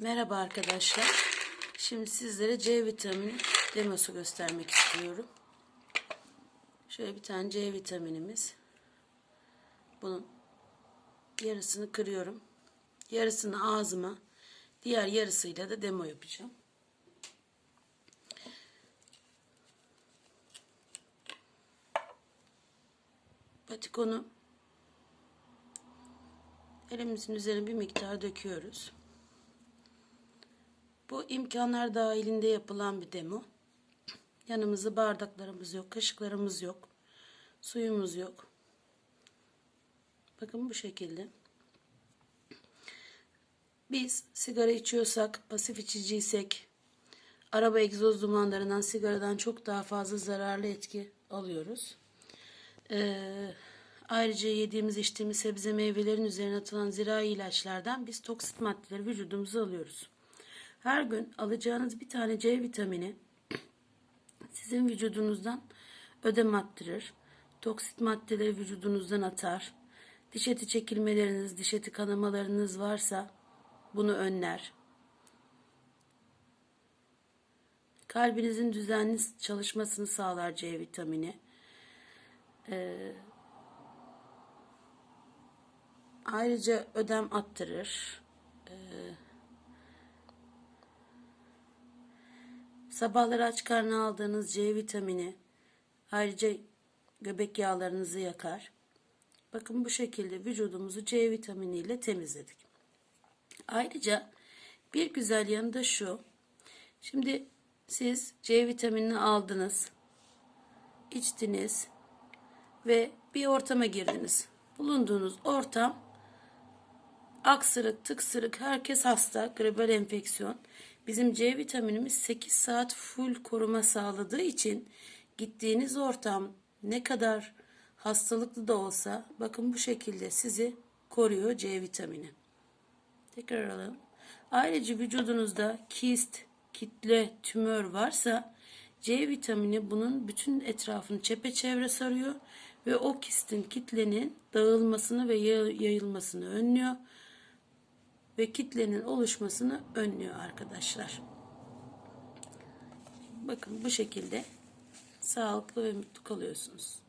Merhaba arkadaşlar. Şimdi sizlere C vitamini demosu göstermek istiyorum. Şöyle bir tane C vitaminimiz. Bunun yarısını kırıyorum. Yarısını ağzıma, diğer yarısıyla da demo yapacağım. Patikonu elimizin üzerine bir miktar döküyoruz. Bu imkanlar dahilinde yapılan bir demo. Yanımızda bardaklarımız yok, kaşıklarımız yok, suyumuz yok. Bakın bu şekilde. Biz sigara içiyorsak, pasif içiciysek, araba egzoz dumanlarından, sigaradan çok daha fazla zararlı etki alıyoruz. Ee, ayrıca yediğimiz, içtiğimiz sebze meyvelerin üzerine atılan zirai ilaçlardan biz toksit maddeleri vücudumuza alıyoruz. Her gün alacağınız bir tane C vitamini sizin vücudunuzdan ödem attırır. Toksit maddeleri vücudunuzdan atar. Diş eti çekilmeleriniz, diş eti kanamalarınız varsa bunu önler. Kalbinizin düzenli çalışmasını sağlar C vitamini. Ee, ayrıca ödem attırır. Ee, Sabahları aç karnına aldığınız C vitamini ayrıca göbek yağlarınızı yakar. Bakın bu şekilde vücudumuzu C vitamini ile temizledik. Ayrıca bir güzel yanı da şu. Şimdi siz C vitaminini aldınız, içtiniz ve bir ortama girdiniz. Bulunduğunuz ortam aksırık, tıksırık, herkes hasta, gribal enfeksiyon. Bizim C vitaminimiz 8 saat full koruma sağladığı için gittiğiniz ortam ne kadar hastalıklı da olsa bakın bu şekilde sizi koruyor C vitamini. Tekrar alalım. Ayrıca vücudunuzda kist, kitle, tümör varsa C vitamini bunun bütün etrafını çepeçevre sarıyor ve o kistin, kitlenin dağılmasını ve yayılmasını önlüyor ve kitlenin oluşmasını önlüyor arkadaşlar. Bakın bu şekilde sağlıklı ve mutlu kalıyorsunuz.